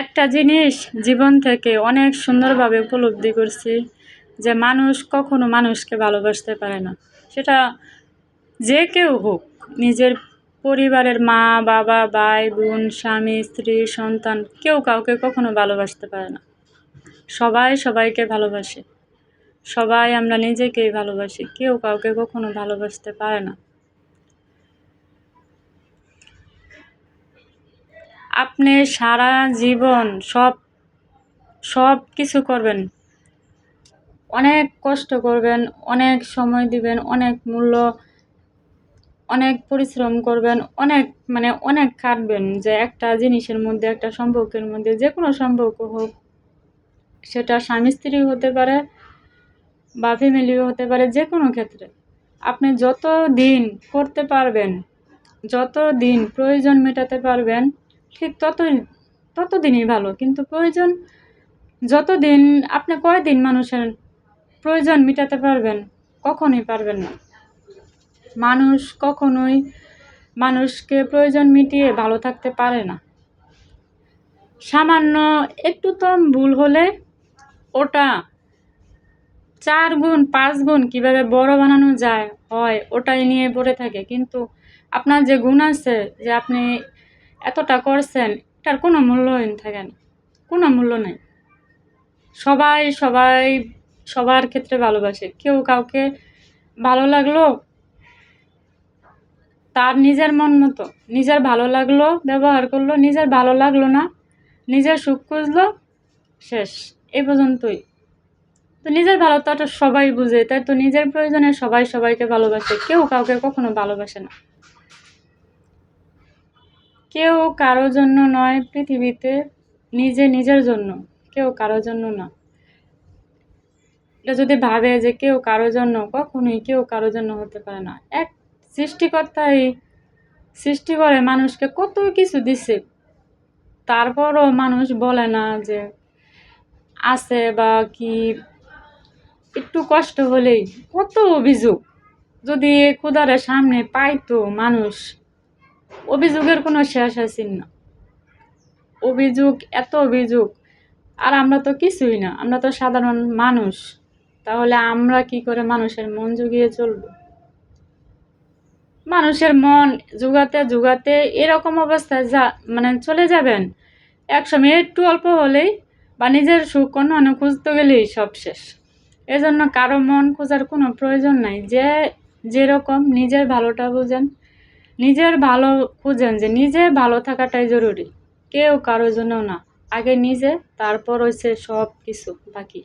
একটা জিনিস জীবন থেকে অনেক সুন্দরভাবে উপলব্ধি করছি যে মানুষ কখনো মানুষকে ভালোবাসতে পারে না। সেটা যে কেউ হোক, নিজের পরিবারের মা, বাবা, ভাই, বোন, স্বামী, স্ত্রী, সন্তান, কেউ কাউকে কখনো ভালোবাসতে পারে না। সবাই সবাইকে ভালোবাসে। সবাই আমরা নিজেকেই ভালোবাসি, কেউ কাউকে কখনো ভালোবাসতে পারে না। আপনি সারা জীবন সব সব কিছু করবেন। অনেক কষ্ট করবেন, অনেক সময় দিবেন, অনেক মূল্য, অনেক পরিশ্রম করবেন, অনেক মানে অনেক খাটবেন যে একটা জিনিসের মধ্যে, একটা সম্পর্কের মধ্যে যে কোনো সম্পর্ক হোক, সেটা স্বামী স্ত্রী হতে পারে বা ফ্যামিলিও হতে পারে যে কোনো ক্ষেত্রে। আপনি যত দিন করতে পারবেন যত দিন প্রয়োজন মেটাতে পারবেন ঠিক ততই ততদিনই ভালো, কিন্তু প্রয়োজন যতদিন, আপনি কয়দিন মানুষের প্রয়োজন মেটাতে পারবেন, কখনোই পারবেন না। মানুষ কখনোই মানুষকে প্রয়োজন মিটিয়ে ভালো থাকতে পারে না। সামান্য একটু তো ভুল হলে ওটা চার গুণ, পাঁচ গুণ কীভাবে বড় বানানো যায়, হয় ওটাই নিয়ে পড়ে থাকে। কিন্তু আপনার যে গুণ আছে, যে আপনি এতটা করছেন, এটার কোনো মূল্যহীন থাকে না কোনো মূল্য নেই। সবাই সবাই, সবার ক্ষেত্রে ভালোবাসে। কেউ কাউকে ভালো লাগল, তার নিজের মন মতো। নিজের ভালো লাগল, ব্যবহার করল, নিজের ভালো লাগল না, নিজের সুখ খুঁজলো, শেষ। এই পর্যন্তই। তো নিজের ভালো তো সবাই বুঝে, তাই তো নিজের প্রয়োজনে সবাই সবাইকে ভালোবাসে। কেউ কাউকে কখনো ভালোবাসে না। কেউ কারোর জন্য নয় পৃথিবীতে, নিজে নিজের জন্য, কেউ কারোর জন্য না। এটা যদি ভাবে যে কেউ কারোর জন্য, কখনোই কেউ কারোর জন্য হতে পারে না। এক সৃষ্টিকর্তাই সৃষ্টি করে মানুষকে কত কিছু দিছে, তারপরও মানুষ বলে না যে আছে বা কি। একটু কষ্ট হলেই কত অভিযোগ। যদি ক্ষুদারের সামনে পাইতো মানুষ অভিযোগের কোনো শেষ আছে না। অভিযোগ, এত অভিযোগ। আর আমরা তো কিছুই না, আমরা তো সাধারণ মানুষ। তাহলে আমরা কি করে মানুষের মন জুগিয়ে চলব? মানুষের মন জুগাতে জুগাতে এরকম অবস্থায় যা মানে চলে যাবেন। একসময় একটু অল্প হলেই বা নিজের সুখ অন্য খুঁজতে গেলেই সব শেষ। এজন্য কারও মন খোঁজার কোনো প্রয়োজন নাই। যে যেরকম নিজের ভালোটা বুঝেন নিজের ভালো খুঁজেন যে নিজে ভালো থাকাটাই জরুরি। কেউ কারোর জন্য না। আগে নিজে, তারপর হয়েছে সব কিছু বাকি।